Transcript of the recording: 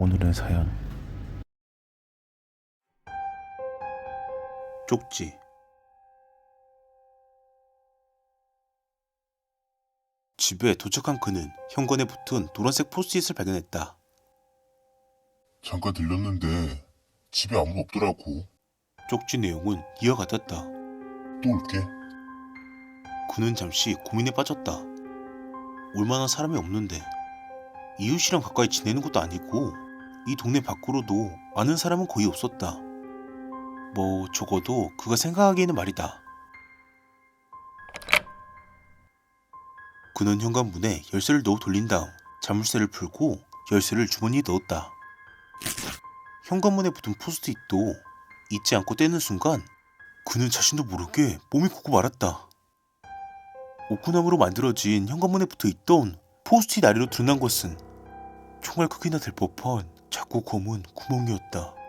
오늘의 사연 쪽지 집에 도착한 그는 현관에 붙은 노란색 포스트잇을 발견했다. 잠깐 들렸는데 집에 아무도 없더라고. 쪽지 내용은 이와 같았다. 또 올게. 그는 잠시 고민에 빠졌다. 올 만한 사람이 없는데 이웃이랑 가까이 지내는 것도 아니고 이 동네 밖으로도 아는 사람은 거의 없었다. 뭐 적어도 그가 생각하기에는 말이다. 그는 현관문에 열쇠를 넣어 돌린 다음 자물쇠를 풀고 열쇠를 주머니에 넣었다. 현관문에 붙은 포스트잇도 잊지 않고 떼는 순간 그는 자신도 모르게 몸이 굳고 말았다. 오크나무로 만들어진 현관문에 붙어 있던 포스트잇 아래로 드러난 것은 총알 크기나 될 법한 작고 검은 구멍이었다.